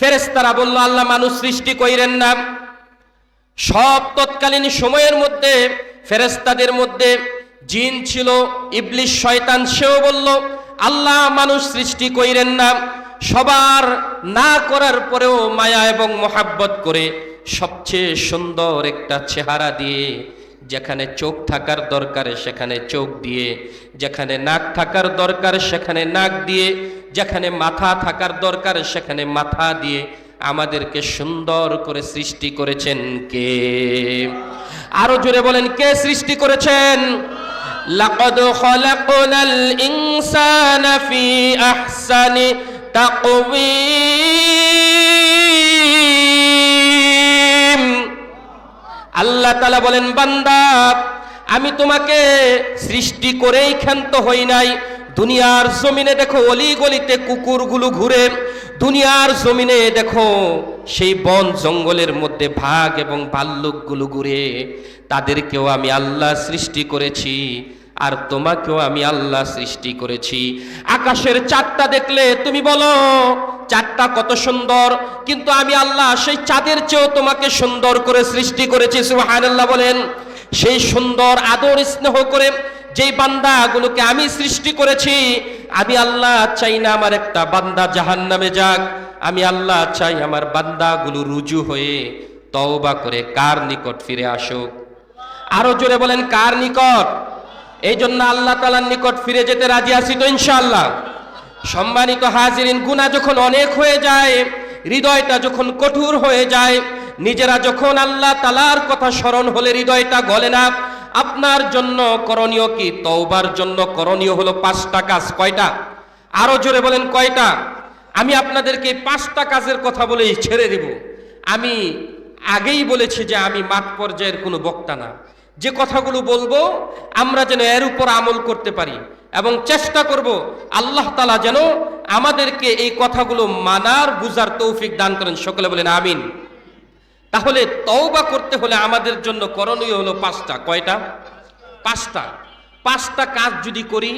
ফেরেস্তারা বলল, আল্লাহ মানুষ সৃষ্টি কইরেন না। সব তৎকালীন সময়ের মধ্যে ফেরেস্তাদের মধ্যে জিন ছিল ইবলিশ শয়তান, সেও বলল, আল্লাহ মানুষ সৃষ্টি কইরেন না। সবার না করার পরেও মায়া এবং মোহাব্বত করে সবচেয়ে সুন্দর একটা চেহারা দিয়ে, যেখানে চোখ থাকার দরকার সেখানে চোখ দিয়ে, যেখানে নাক থাকার দরকার সেখানে নাক দিয়ে যেখানে মাথা থাকার দরকার, সেখানে মাথা দিয়ে আমাদেরকে সুন্দর করে সৃষ্টি করেছেন কে? আরও জোরে বলেন, কে সৃষ্টি করেছেন? ইনসানা ফি আহসানি তাকওয়িম। আল্লাহ তাআলা বলেন, বান্দা, আমি তোমাকে সৃষ্টি করেই ক্ষান্ত হই নাই। দুনিয়ার জমিনে দেখো অলি গলিতে কুকুরগুলো ঘুরে। দুনিয়ার জমিনে দেখো সেই বন জঙ্গলের মধ্যে ভাগ এবং ভাল্লুকগুলো ঘুরে। তাদেরকেও আমি আল্লাহ সৃষ্টি করেছি আর তোমাকেও আমি আল্লাহ সৃষ্টি করেছি। আকাশের চাঁদটা দেখলে তুমি বলো, চাঁদটা কত সুন্দর। কিন্তু আমি আল্লাহ সেই চাঁদের চেয়েও তোমাকে সুন্দর করে সৃষ্টি করেছি, সুবহানাল্লাহ বলেন। সেই সুন্দর আদর স্নেহ করে যেই বান্দাগুলোকে আমি সৃষ্টি করেছি, আমি আল্লাহ চাই না আমার একটা বান্দা জাহান নামে যাক, আমি আল্লাহ চাই আমার বান্দাগুলো রুজু হয়ে তওবা করে কার নিকট ফিরে আসুক। আরও জোরে বলেন, কার নিকট? এই জন্য আল্লাহ তালার নিকট ফিরে যেতে রাজি আছি তো ইনশাল্লাহ সম্মানিত হাজিরিন, গুনাহ যখন অনেক হয়ে যায়, হৃদয়টা যখন কঠোর হয়ে যায়, নিজেরা যখন আল্লাহ তালার কথা স্মরণ হলে হৃদয়টা গলে না আপনার জন্য করণীয় কি? তওবার জন্য করণীয় হলো পাঁচটা কাজ। কয়টা? আরও জোরে বলেন কয়টা? আমি আপনাদেরকে পাঁচটা কাজের কথা বলেই ছেড়ে দেব। আমি আগেই বলেছি যে আমি মাঠ পর্যায়ের কোনো বক্তা না। যে কথাগুলো বলব, আমরা যেন এর উপর আমল করতে পারি এবং চেষ্টা করব আল্লাহ তালা যেন আমাদেরকে এই কথাগুলো মানার, বুঝার তৌফিক দান করেন। সকলে বলেন আমিন। তাহলে তওবা করতে হলে আমাদের জন্য করণীয় হলো পাঁচটা। কয়টা? পাঁচটা। পাঁচটা কাজ যদি করি,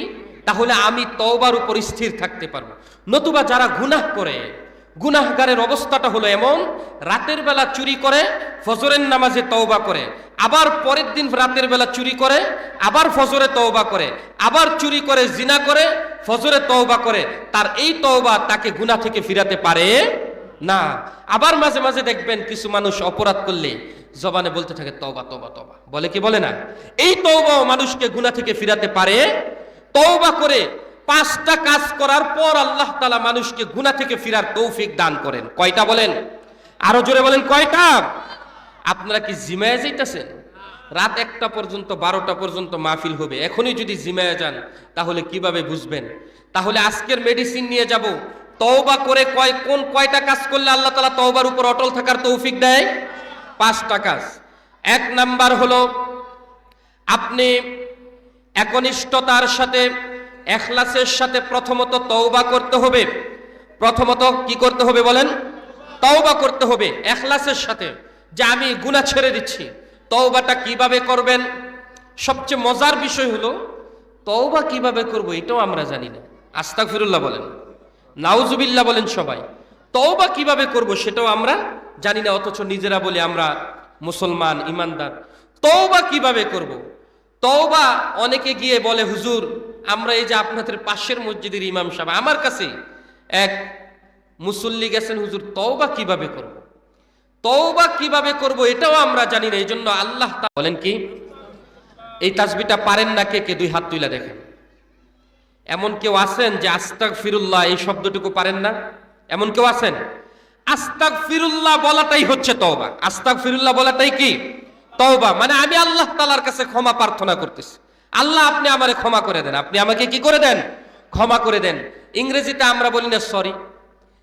তাহলে আমি তওবার উপর স্থির থাকতে পারব। নতুবা যারা গুনাহ করে, গুনাহগারের অবস্থাটা হলো এমন, রাতের বেলা চুরি করে, ফজরের নামাজে তওবা করে, আবার পরের দিন রাতের বেলা চুরি করে, আবার ফজরে তওবা করে, আবার চুরি করে, জিনা করে, ফজরে তওবা করে, তার এই তওবা তাকে গুনাহ থেকে ফিরাতে পারে না, আবার মাঝে মাঝে দেখবেন কিছু মানুষ অপরাধ করলে জবানে বলতে থাকে তবা তবা তবা বলে কি বলে না? এই তওবাও মানুষকে গুনাহ থেকে ফিরাতে পারে, তওবা করে পাঁচটা কাজ করার পর আল্লাহ তালা মানুষকে গুনাহ থেকে ফিরার তৌফিক দান করেন। কয়টা বলেন? আরও জোরে বলেন, কয়টা? আপনারা কি জিমায় যাইতেছেন? রাত একটা পর্যন্ত, বারোটা পর্যন্ত মাহফিল হবে। এখনই যদি জিমায় যান, তাহলে কীভাবে বুঝবেন? তাহলে আজকের মেডিসিন নিয়ে যাব তওবা করে কয়, কোন কয়টা কাজ করলে আল্লাহ তালা তওবার উপর অটল থাকার তৌফিক দেয়? পাঁচটা কাজ। এক নাম্বার হলো, আপনি একনিষ্ঠতার সাথে, এখলাসের সাথে প্রথমত তওবা করতে হবে। প্রথমত কি করতে হবে বলেন? তওবা করতে হবে এখলাসের সাথে। যে আমি গুনাহ ছেড়ে দিচ্ছি। তওবাটা কীভাবে করবেন? সবচেয়ে মজার বিষয় হলো, তওবা কীভাবে করব এটাও আমরা জানি না। আস্তাগফিরুল্লাহ বলেন। নাউজুবিল্লাহ বলেন সবাই, তওবা কীভাবে করব সেটাও আমরা জানি না, অথচ নিজেরা বলে আমরা মুসলমান, ইমানদার। তওবা কীভাবে করব? তওবা অনেকে গিয়ে বলে, হুজুর, আমরা এই যে আপনাদের পাশের মসজিদের ইমাম সাহেব, আমার কাছে এক মুসল্লি গেছেন, হুজুর, তওবা কীভাবে করব? তওবা কীভাবে করব এটাও আমরা জানি না এই জন্য আল্লাহ বলেন কি, এই তাসবিটা পারেন না কে কে দুই হাত তুলে দেখেন। এমন কেউ আছেন যে আস্তাক ফিরুল্লাহ এই শব্দটুকু পারেন না? এমন কেউ আছেন? আস্তাক ফিরুল্লাহ বলাটাই হচ্ছে তওবা। আস্তাক ফিরুল্লাহ বলাটাই কি? তওবা। মানে আমি আল্লাহ তালার কাছে ক্ষমা প্রার্থনা করতেছি। আল্লাহ আপনি আমারে ক্ষমা করে দেন। আপনি আমাকে কি করে দেন? ক্ষমা করে দেন। ইংরেজিতে আমরা বলি না সরি,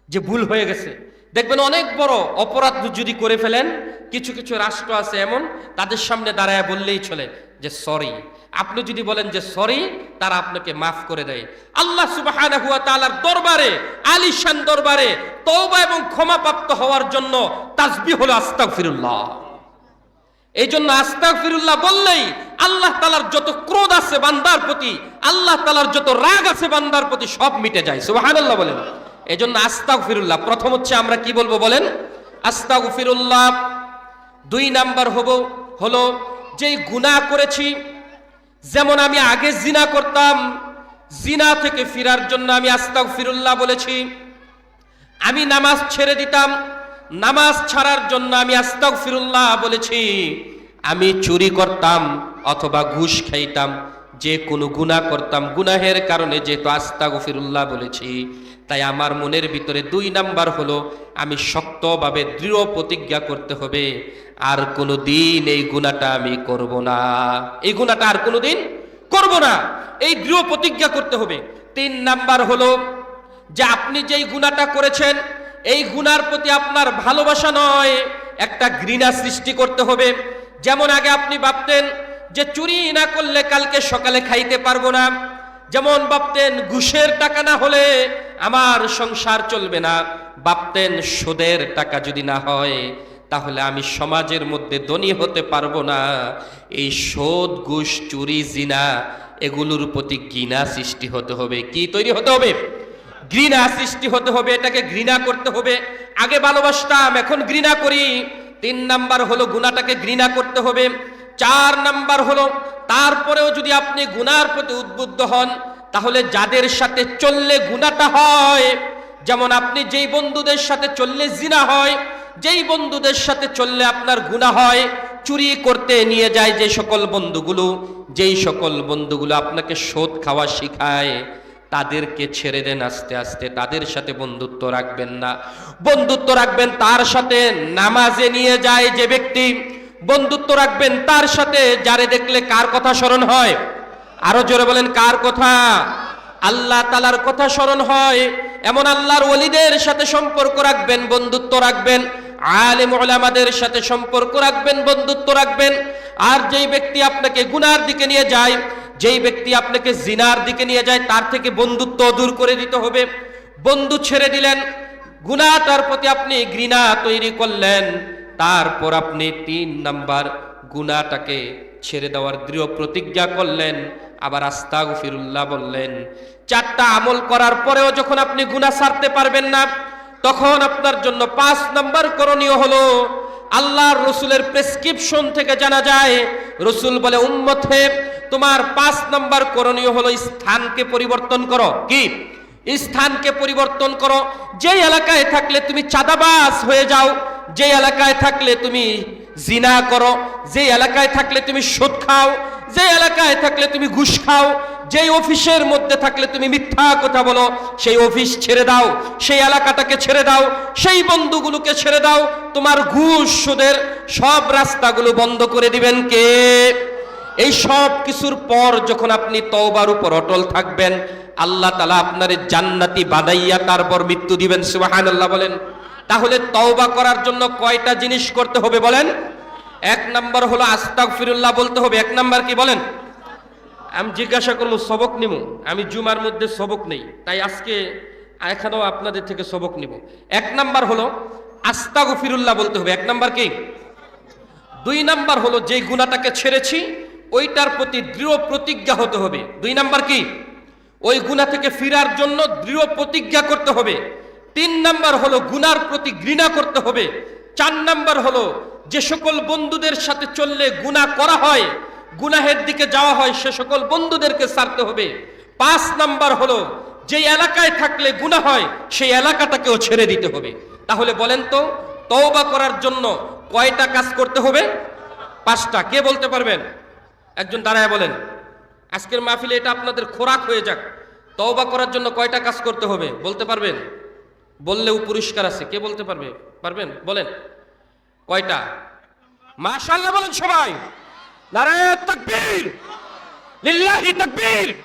যে ভুল হয়ে গেছে। দেখবেন অনেক বড় অপরাধ যদি করে ফেলেন, কিছু কিছু রাষ্ট্র আছে এমন, তাদের সামনে দাঁড়ায় বললেই চলে যে সরি। আপনি যদি বলেন যে সরি, তারা আপনাকে মাফ করে দেয়। আল্লাহ তাআলার দরবারে, আলিশান দরবারে তওবা এবং ক্ষমাপ্রাপ্ত হওয়ার জন্য তাসবিহ হলো আস্তাগফিরুল্লাহ। এই জন্য আস্তাক ফিরুল্লাহ বললেই আল্লাহ তালার যত ক্রোধ আছে বান্দার প্রতি, আল্লাহ তালার যত রাগ আছে বান্দার প্রতি সব মিটে যায়। সুবহানাল্লাহ বলেন। এই জন্য আস্তাক ফিরুল্লাহ প্রথম হচ্ছে আমরা কি বলব বলেন? আস্তাক ফিরুল্লাহ দুই নাম্বার হব, হলো, যেই গুনাহ করেছি যেমন আমি আগে জিনা করতাম, জিনা থেকে ফিরার জন্য আমি আস্তাক ফিরুল্লাহ বলেছি। আমি নামাজ ছেড়ে দিতাম, নামাজ ছাড়ার জন্য আমি আস্তাক ফিরুল্লাহ বলেছি। আমি চুরি করতাম অথবা ঘুষ খাইতাম, যে কোনো গুণা করতাম। গুনাহের কারণে যেহেতু আস্তাক ফিরুল্লাহ বলেছি। তাই আমার মনের ভিতরে দুই নাম্বার হলো, আমি শক্তভাবে দৃঢ় প্রতিজ্ঞা করতে হবে, আর কোনো দিন এই গুণাটা আমি করব না। এই গুণাটা আর কোনো দিন করব না। এই দৃঢ় প্রতিজ্ঞা করতে হবে। তিন নাম্বার হলো, যে আপনি যেই গুণাটা করেছেন, এই গুণার প্রতি আপনার ভালোবাসা নয়, একটা ঘৃণা সৃষ্টি করতে হবে। যেমন আগে আপনি ভাবতেন যে চুরি না করলে কালকে সকালে খাইতে পারব না। যেমন ভাবতেন ঘুষের টাকা না হলে আমার সংসার চলবে না। ভাবতেন সুদের টাকা যদি না হয়, তাহলে আমি সমাজের মধ্যে ধনী হতে পারব না। এই সোদ, ঘুষ, চুরি, জিনা, এগুলোর প্রতি ঘৃণা সৃষ্টি হতে হবে। কি তৈরি হতে হবে? ঘৃণা সৃষ্টি হতে হবে, এটাকে ঘৃণা করতে হবে। আগে ভালোবাসতাম, এখন ঘৃণা করি। তিন নাম্বার হলো গুণাটাকে ঘৃণা করতে হবে। চার নাম্বার হলো, তারপরেও যদি আপনি গুনার প্রতি উদ্বুদ্ধ হন, তাহলে যাদের সাথে চললে গুণাটা হয়, যেমন আপনি যেই বন্ধুদের সাথে চললে জিনা হয়, যেই বন্ধুদের সাথে চললে আপনার গুণা হয়, চুরি করতে নিয়ে যায় যে সকল বন্ধুগুলো, যেই সকল বন্ধুগুলো আপনাকে শোধ খাওয়া শিখায়, তাদেরকে ছেড়ে দেন আস্তে আস্তে, তাদের সাথে বন্ধুত্ব রাখবেন না। বন্ধুত্ব রাখবেন তার সাথে, নামাজে নিয়ে যায় যে ব্যক্তি বন্ধুত্ব রাখবেন তার সাথে, যারে দেখলে কার কথা স্মরণ হয়? আরও জোরে বলেন, কার কথা? আল্লাহ তালার কথা স্মরণ হয়। এমন আল্লাহর ওলিদের সাথে সম্পর্ক রাখবেন, বন্ধুত্ব রাখবেন। আলেম ওলামাদের সাথে সম্পর্ক রাখবেন, বন্ধুত্ব রাখবেন। আর যেই ব্যক্তি আপনাকে গুনার দিকে নিয়ে যায়, যেই ব্যক্তি আপনাকে জিনার দিকে নিয়ে যায়, তার থেকে বন্ধুত্ব দূর করে দিতে হবে। বন্ধু ছেড়ে দিলেন গুনাহটার প্রতি আপনি ঘৃণা তৈরি করলেন। তারপর আপনি তিন নাম্বার গুনাহটাকে ছেড়ে দেওয়ার দৃঢ় প্রতিজ্ঞা করলেন, আবার আস্তাগ ফিরুল্লাহ বললেন। চারটা আমল করার পরেও যখন আপনি গুনাহ সারতে পারবেন না, তখন আপনার জন্য পাঁচ নাম্বার করণীয় হলো, আল্লাহর রসুলের প্রেসক্রিপশন থেকে জানা যায়, রসুল বলে, উম্মত তোমার পাঁচ নাম্বার করণীয় হলো স্থানকে পরিবর্তন করো। কি? স্থানকে পরিবর্তন করো। যে এলাকায় থাকলে তুমি চাঁদাবাস হয়ে যাও যে এলাকায় থাকলে তুমি জিনা করো যে এলাকায় থাকলে তুমি সুদ খাও যে এলাকায় থাকলে তুমি ঘুষ খাও, যেই অফিসের মধ্যে থাকলে তুমি মিথ্যা কথা বলো, সেই অফিস ছেড়ে দাও, সেই এলাকাটাকে ছেড়ে দাও, সেই বন্ধুগুলোকে ছেড়ে দাও, তোমার ঘুষ, সুদের সব রাস্তাগুলো বন্ধ করে দিবেন কে? এই সব কিছুর পর যখন আপনি তওবার উপর অটল থাকবেন, আল্লাহ তালা আপনার জান্নাতি বাদাইয়া তারপর মৃত্যু দিবেন সুবাহান আল্লাহ বলেন। তাহলে তওবা করার জন্য কয়টা জিনিস করতে হবে বলেন? এক নাম্বার হলো আস্তাক ফিরুল্লাহ বলতে হবে। এক নাম্বার কি বলেন? আমি জিজ্ঞাসা করব সবক নিব আমি জুমার মধ্যে সবক নেই, তাই আজকে এখানেও আপনাদের থেকে সবক নিব এক নাম্বার হলো আস্তাগ ফিরুল্লাহ বলতে হবে। এক নাম্বার কি? দুই নাম্বার হলো যে গুণাটাকে ছেড়েছি ওইটার প্রতি দৃঢ় প্রতিজ্ঞা হতে হবে। দুই নাম্বার কি? ওই গুণা থেকে ফিরার জন্য দৃঢ় প্রতিজ্ঞা করতে হবে। তিন নাম্বার হলো গুনার প্রতি ঘৃণা করতে হবে। চার নাম্বার হলো যে সকল বন্ধুদের সাথে চললে গুনাহ করা হয়, গুনাহের দিকে যাওয়া হয়, সে সকল বন্ধুদেরকে সারতে হবে। পাঁচ নাম্বার হলো যে এলাকায় থাকলে গুনাহ হয়, সেই এলাকাটাকেও ছেড়ে দিতে হবে। তাহলে বলেন তো, তওবা করার জন্য কয়টা কাজ করতে হবে? পাঁচটা। কে বলতে পারবেন? একজন দাঁড়ায় বলেন, আজকের মাহফিলে এটা আপনাদের খোরাক হয়ে যাক। তওবা করার জন্য কয়টা কাজ করতে হবে? বলতে পারবেন? বললেও পুরস্কার আছে। কে বলতে পারবে? পারবেন? বলেন। কয়টা? মাশাআল্লাহ বলেন সবাই। নারায়ণ তাকবীর। লিল্লাহি তাকবীর।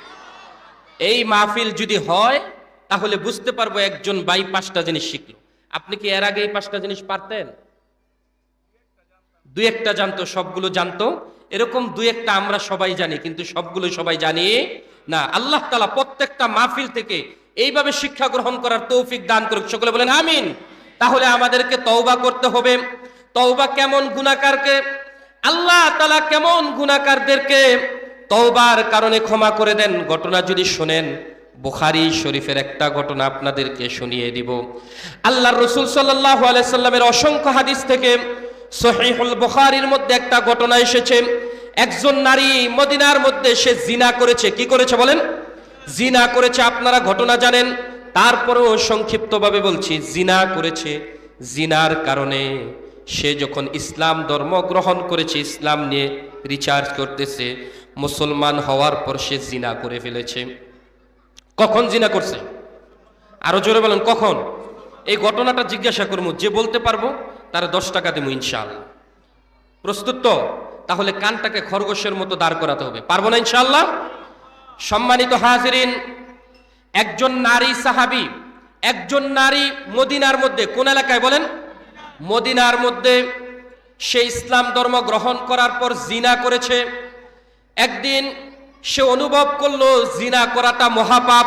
এই মাহফিল যদি হয়, তাহলে বুঝতে পারব একজন ভাই পাঁচটা জিনিস শিখলো। আপনি কি এর আগে এই পাঁচটা জিনিস পারতেন? দুই একটা জানতো, সবগুলো জানতো। এরকম দুই একটা আমরা সবাই জানি, কিন্তু সবগুলো সবাই জানি না। আল্লাহ তালা প্রত্যেকটা মাহফিল থেকে এইভাবে শিক্ষা গ্রহণ করার তৌফিক দান করুক। সকলে বলেন, আমিন। তাহলে আমাদেরকে তওবা করতে হবে। তওবা কেমন গুণাকারকে আল্লাহ তালা কেমন গুণাকারদেরকে তওবার কারণে ক্ষমা করে দেন। ঘটনা যদি শোনেন, বুখারি শরীফের একটা ঘটনা আপনাদেরকে শুনিয়ে দিব। আল্লাহর রসুল সাল্লাহ আলাইসাল্লামের অসংখ্য হাদিস থেকে সহিহুল বুখারির মধ্যে একটা ঘটনা এসেছে। একজন নারী মদিনার মধ্যে সে জিনা করেছে। কি করেছে বলেন? জিনা করেছে, আপনারা ঘটনা জানেন। তারপরেও সংক্ষিপ্তভাবে বলছি, জিনা করেছে। জিনার কারণে সে যখন ইসলাম ধর্ম গ্রহণ করেছে, ইসলাম নিয়ে রিচার্জ করতেছে, মুসলমান হওয়ার পর সে জিনা করে ফেলেছে। কখন জিনা করছে? আরও জোরে বলেন, কখন? এই ঘটনাটা জিজ্ঞাসা করব, যে বলতে পারব তার দশ টাকা দেবো ইনশাআল্লাহ। প্রস্তুত তো? তাহলে কানটাকে খরগোশের মতো দাঁড় করাতে হবে। পারব না ইনশাআল্লাহ? সম্মানিত হাজিরিন, একজন নারী সাহাবি, একজন নারী মদিনার মধ্যে, কোন এলাকায় বলেন? মদিনার মধ্যে সে ইসলাম ধর্ম গ্রহণ করার পর জিনা করেছে। একদিন সে অনুভব করল, জিনা করাটা মহাপাপ,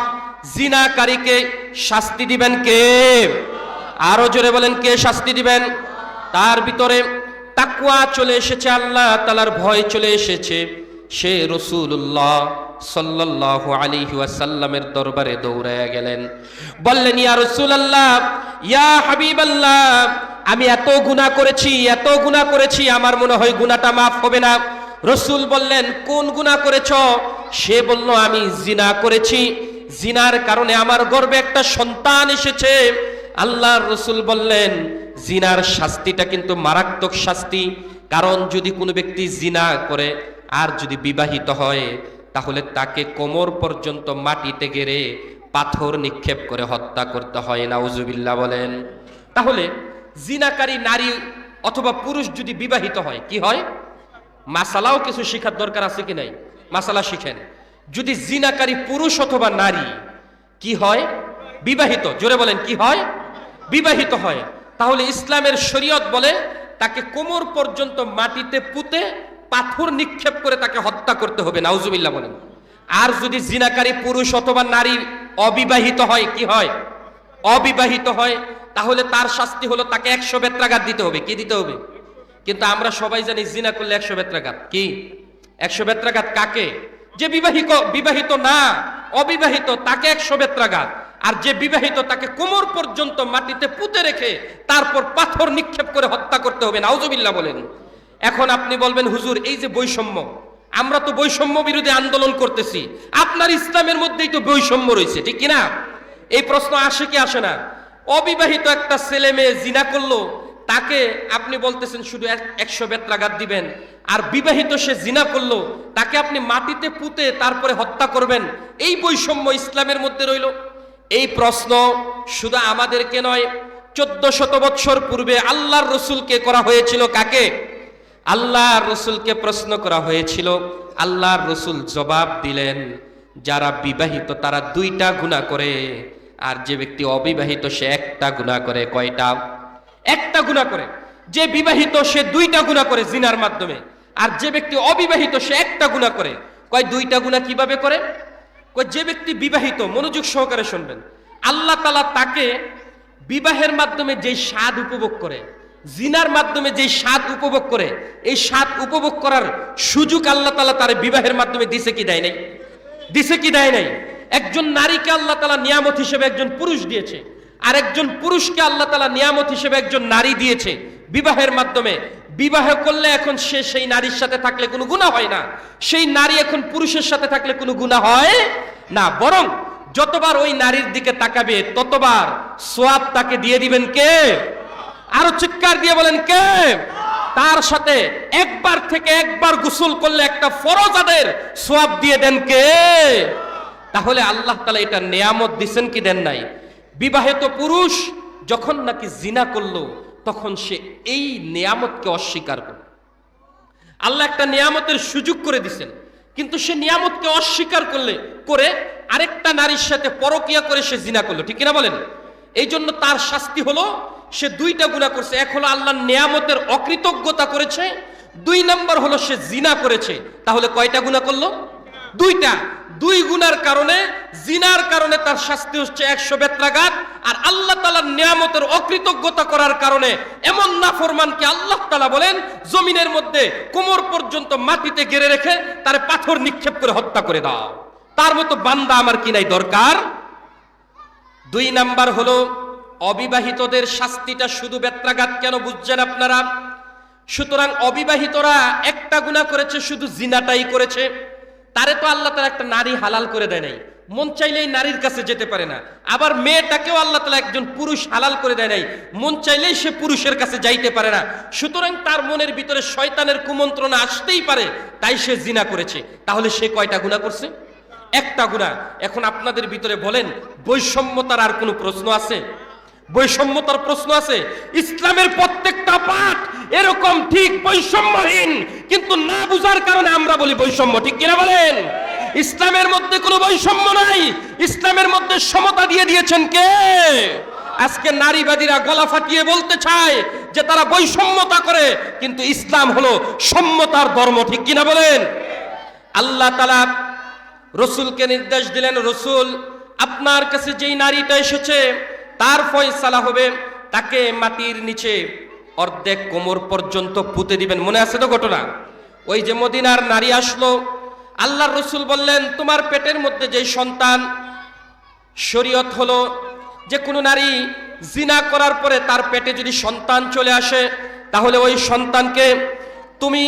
জিনাকারীকে শাস্তি দিবেন কে? আরও জোরে বলেন, কে শাস্তি দিবেন? তার ভিতরে তাকুয়া চলে এসেছে, আল্লাহ তালার ভয় চলে এসেছে। সে রসুল্লাহ সাল্লাল্লাহু আলাইহি ওয়াসাল্লামের দরবারে দৌড়ায়া গেলেন। বললেন, ইয়া রাসূলুল্লাহ, ইয়া হাবিবাল্লাহ, আমি এত গুনাহ করেছি, এত গুনাহ করেছি, আমার মনে হয় গুনাহটা মাফ হবে না। রসুল বললেন, কোন গুনাহ করেছ? সে বলল, আমি জিনা করেছি। জিনার কারণে আমার গর্বে একটা সন্তান এসেছে। আল্লাহর রসুল বললেন, জিনার শাস্তিটা কিন্তু মারাত্মক শাস্তি। কারণ যদি কোনো ব্যক্তি জিনা করে আর যদি বিবাহিত হয়, তাহলে তাকে কোমর পর্যন্ত মাটিতে গেড়ে পাথর নিক্ষেপ করে হত্যা করতে হয়। নাউজুবিল্লাহ বলেন। তাহলে জিনাকারী নারী অথবা পুরুষ যদি বিবাহিত হয়, কি হয়? মাসালাও কিছু শিখার দরকার আছে কি নাই? মাসালা শিখেন। যদি জিনাকারী পুরুষ অথবা নারী, কি হয়? বিবাহিত। জোরে বলেন, কি হয়? বিবাহিত হয়, তাহলে ইসলামের শরীয়ত বলে তাকে কোমর পর্যন্ত মাটিতে পুঁতে পাথর নিক্ষেপ করে তাকে হত্যা করতে হবে, নাউজুবিল্লাহ বলেন। আর যদি জিনাকারী পুরুষ অথবা নারী অবিবাহিত হয়, কি হয়? অবিবাহিত হয়, তাহলে তার শাস্তি হলো তাকে একশো বেত্রাঘাত দিতে হবে। কি দিতে হবে? কিন্তু আমরা সবাই জানি জিনা করলে একশো বেত্রাঘাত। কি? একশো বেত্রাঘাত কাকে? যে বিবাহিত বিবাহিত না, অবিবাহিত, তাকে একশো বেত্রাঘাত। আর যে বিবাহিত তাকে কোমর পর্যন্ত মাটিতে পুঁতে রেখে তারপর পাথর নিক্ষেপ করে হত্যা করতে হবে, নাউজুবিল্লাহ বলেন। এখন আপনি বলবেন, হুজুর, এই যে বৈষম্য, আমরা তো বৈষম্য বিরোধী আন্দোলন করতেছি, আপনার ইসলামের মধ্যেই তো বৈষম্য রয়েছে, ঠিক কিনা? এই প্রশ্ন আসে কি আসে না? অবিবাহিত একটা ছেলে মেয়ে জিনা করল, তাকে আপনি বলতেছেন, শুধু একশো বেত্রাঘাত দিবেন। আর বিবাহিত সে জিনা করল, তাকে আপনি মাটিতে পুঁতে তারপরে হত্যা করবেন, এই বৈষম্য ইসলামের মধ্যে রইল। এই প্রশ্ন শুধু আমাদেরকে নয়, চোদ্দ শত বৎসর পূর্বে আল্লাহর রসুলকে করা হয়েছিল কাকে? আল্লাহর রসুলকে প্রশ্ন করা হয়েছিল, আল্লাহর রসুল জবাব দিলেন, যারা বিবাহিত তারা দুইটা গুণা করে, আর যে ব্যক্তি অবিবাহিত সে একটা গুণা করে, কয়টা? একটা গুণা করে। যে বিবাহিত সে দুইটা গুণা করে জিনার মাধ্যমে, আর যে ব্যক্তি অবিবাহিত সে একটা গুণা করে, কয় দুইটা গুণা কীভাবে করে? যে ব্যক্তি বিবাহিত, মনোযোগ সহকারে শুনবেন। আল্লাহ তালা তাকে বিবাহের মাধ্যমে যে স্বাদ উপভোগ করে, জিনার মাধ্যমে যে স্বাদ উপভোগ করে, এই স্বাদ উপভোগ করার সুযোগ আল্লাহ তালা তার বিবাহের মাধ্যমে দিছে কি দেয় নাই? দিছে কি দেয় নাই? একজন নারীকে আল্লাহ তালা নিয়ামত হিসেবে একজন পুরুষ দিয়েছে আর একজন পুরুষকে আল্লাহ তালা নিয়ামত হিসেবে একজন নারী দিয়েছে। বিবাহের মাধ্যমে। বিবাহ করলে এখন সে সেই নারীর সাথে থাকলে কোনো গুণা হয় না। সেই নারী এখন পুরুষের সাথে থাকলে কোনো গুণা হয় না। বরং যতবার ওই নারীর দিকে তাকাবে, ততবার সোয়াব তাকে দিয়ে দিবেন কে? আরও চিৎকার দিয়ে বলেন কে? তার সাথে একবার থেকে একবার গোসল করলে একটা ফরজাদের সোয়াব দিয়ে দেন কে? তাহলে আল্লাহ তালা এটা নেয়ামত দিছেন কি দেন নাই? বিবাহিত পুরুষ, যখন নাকি জিনা করল তখন সে এই নেয়ামতকে অস্বীকার করে। আল্লাহ একটা নিয়ামতের সুযোগ করে দিছেন। কিন্তু সে নিয়ামতকে অস্বীকার করলে, করে আরেকটা নারীর সাথে পরকিয়া করে সে জিনা করল। ঠিক কিনা বলেন? এই জন্য তার শাস্তি হলো, সে দুইটা গুণা করছে। এক হলো আল্লাহর নিয়ামতের অকৃতজ্ঞতা করেছে। দুই নাম্বার হলো সে জিনা করেছে। তাহলে কয়টা গুণা করল? দুইটা। দুই গুনার কারণে, জিনার কারণে তার শাস্তি হচ্ছে একশো বেত্রাঘাত, আর আল্লাহ তালার নিয়ামতের অকৃতজ্ঞতা করার কারণে এমন নাফরমানকে আল্লাহ তালা বলেন, জমিনের মধ্যে কোমর পর্যন্ত মাটিতে গেড়ে রেখে তার পাথর নিক্ষেপ করে হত্যা করে দাও। তার মতো বান্দা আমার কি নাই দরকার? দুই নাম্বার হলো, অবিবাহিতদের শাস্তিটা শুধু বেত্রাঘাত কেন বুঝছেন আপনারা? সুতরাং অবিবাহিতরা একটা গুণা করেছে, শুধু জিনাটাই করেছে। তারে তো আল্লাহ তালা একটা নারী হালাল করে দেয় নাই। মন চাইলেই নারীর কাছে যেতে পারে না। আবার মেয়েটাকেও আল্লাহ তালা একজন পুরুষ হালাল করে দেয় নাই। মন চাইলেই সে পুরুষের কাছে যাইতে পারে না। সুতরাং তার মনের ভিতরে শয়তানের কুমন্ত্রণা আসতেই পারে, তাই সে জিনা করেছে। তাহলে সে কয়টা গুণা করছে? একটা গুণা এখন আপনাদের ভিতরে বলেন, বৈষম্যতার আর কোনো প্রশ্ন আছে? বৈষম্যতার প্রশ্ন আছে। ইসলামের প্রত্যেকটা পাঠ এরকম ঠিক বৈষম্যহীন, কিন্তু না বুঝার কারণে আমরা বলি বৈষম্য। ঠিক কিনা বলেন? ইসলামের মধ্যে কোনো বৈষম্য নাই। ইসলামের মধ্যে সমতা দিয়ে দিয়েছেন কে? আজকে নারীবাদীরা গলা ফাটিয়ে বলতে চায় যে তারা বৈষম্যতা করে, কিন্তু ইসলাম হলো সম্মতার ধর্ম। ঠিক কিনা বলেন? আল্লাহ তালা রসুলকে নির্দেশ দিলেন, রসুল, আপনার কাছে যেই নারীটা এসেছে তার ফয়সালা হবে, তাকে মাটির নিচে অর্ধেক কোমর পর্যন্ত পুঁতে দিবেন। মনে আছে তো ঘটনা? ওই যে মদিনার নারী আসলো, আল্লাহর রসুল বললেন, তোমার পেটের মধ্যে যেই সন্তান শরীয়ত হলো, যে কোনো নারী জিনা করার পরে তার পেটে যদি সন্তান চলে আসে, তাহলে ওই সন্তানকে তুমি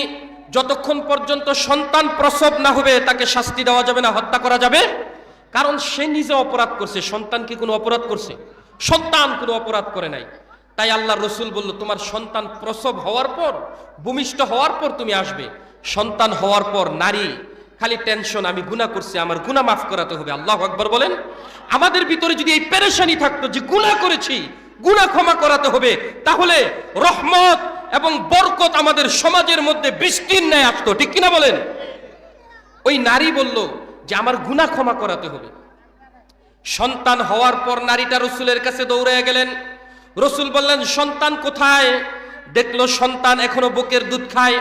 যতক্ষণ পর্যন্ত সন্তান প্রসব না হবে, তাকে শাস্তি দেওয়া যাবে না, হত্যা করা যাবে? কারণ সে নিজে অপরাধ করছে, সন্তান কি কোনো অপরাধ করছে? সন্তান কোনো অপরাধ করে নাই। তাই আল্লাহ রসুল বলল, তোমার সন্তান প্রসব হওয়ার পর, ভূমিষ্ঠ হওয়ার পর তুমি আসবে। সন্তান হওয়ার পর নারী, খালি টেনশন আমি গুনাহ করছি, আমার গুনাহ মাফ করাতে হবে। আল্লাহ আকবর বলেন, আমাদের ভিতরে যদি এই পেরেশানি থাকতো যে গুনাহ করেছি, গুনাহ ক্ষমা করাতে হবে, তাহলে রহমত এবং বরকত আমাদের সমাজের মধ্যে ন্যায় আসতো। ঠিক কিনা বলেন? ওই নারী বলল যে, আমার গুনাহ ক্ষমা করাতে হবে। সন্তান হওয়ার পর নারীটা রসুলের কাছে দৌড়ে গেলেন। রসুল বললেন, সন্তান কোথায়? দেখল, সন্তান এখনও বুকের দুধ খায়।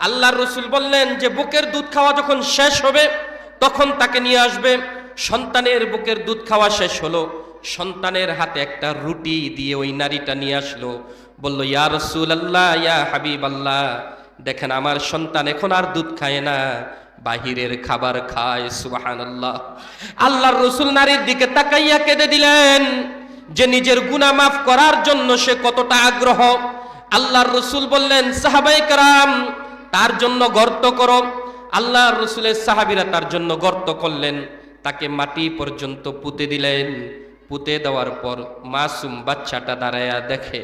আল্লাহর রসুল বললেন যে, বুকের দুধ খাওয়া যখন শেষ হবে, তখন তাকে নিয়ে আসবে। সন্তানের বুকের দুধ খাওয়া শেষ হলো। সন্তানের হাতে একটা রুটি দিয়ে ওই নারীটা নিয়ে আসলো। বলল, ইয়া রসুল আল্লাহ ইয়া হাবিব আল্লাহ দেখেন আমার সন্তান এখন আর দুধ খায় না। বাহিরের খাবার খায় সুবাহান আল্লাহ আল্লাহর রসুল নারীর দিকে তাকাইয়া কেঁদে দিলেন যে নিজের গুনাহ মাফ করার জন্য সে কতটা আগ্রহ। আল্লাহর রসুল বললেন সাহাবাই কারাম, তার জন্য গর্ত করো। আল্লাহর রসুলের সাহাবিরা তার জন্য গর্ত করলেন, তাকে মাটি পর্যন্ত পুঁতে দিলেন। পুঁতে দেওয়ার পর মাসুম বাচ্চাটা দাঁড়ায়া দেখে